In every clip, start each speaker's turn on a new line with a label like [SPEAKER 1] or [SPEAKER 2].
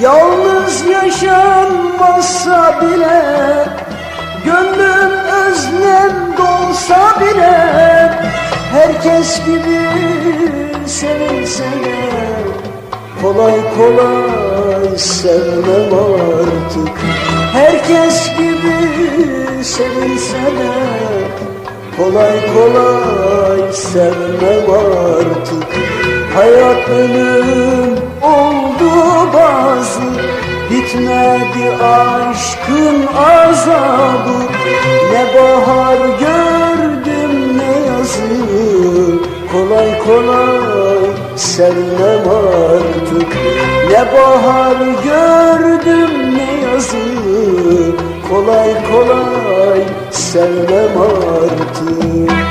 [SPEAKER 1] Yalnız yaşanmazsa bile Gönlüm özlem dolsa bile Herkes gibi sevilsene Kolay kolay sevmem artık. Herkes gibi sevilsene Kolay kolay sevmem artık Hayat oldu bazı Bitmedi aşkın azabı. Ne bahar gördüm ne yazı Kolay kolay sevmem artık. Ne bahar gördüm ne yazı Kolay kolay sevmem artık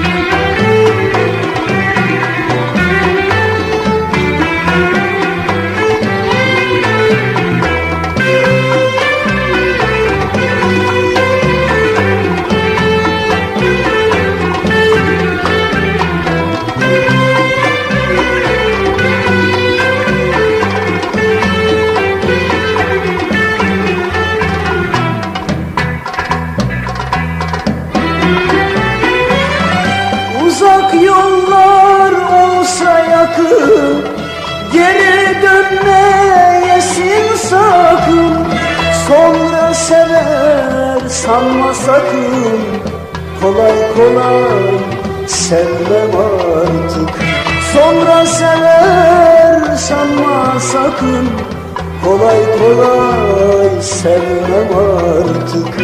[SPEAKER 1] dönmeyesin sakın. Sonra sever sanma sakın. Kolay kolay sevmem artık. Sonra sever sanma sakın. Kolay kolay sevmem artık.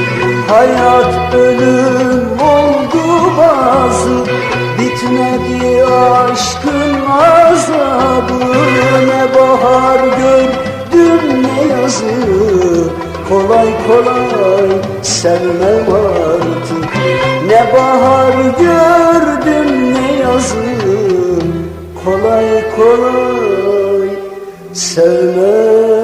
[SPEAKER 1] Hayat ölüm oldu bazı. Bitmedi aşkın bu ne bahar gördüm ne yazı Kolay kolay sevme artık Ne bahar gördüm ne yazı Kolay kolay sevme